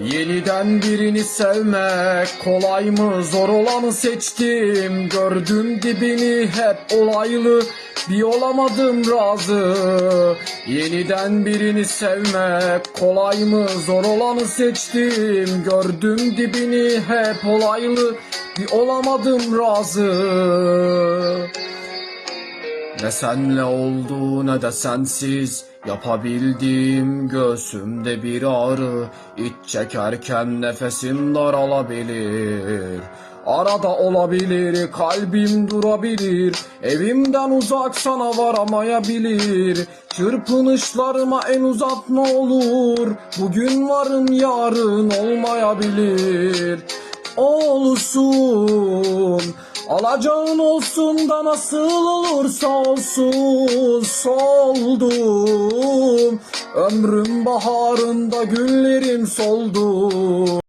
Yeniden birini sevmek kolay mı? Zor olanı seçtim. Gördüm dibini hep olaylı. Bir olamadım razı. Yeniden birini sevmek kolay mı? Zor olanı seçtim. Gördüm dibini hep olaylı. Bir olamadım razı. Ne senle oldu ne de sensiz Yapabildiğim göğsümde bir ağrı İç çekerken nefesim daralabilir. Arada olabilir kalbim durabilir. Evimden uzak sana varamayabilir. Çırpınışlarıma en uzak ne olur? Bugün varım yarın olmayabilir. Olsun Alacağın olsun da nasıl olursa olsun soldum. Ömrüm baharında güllerim soldu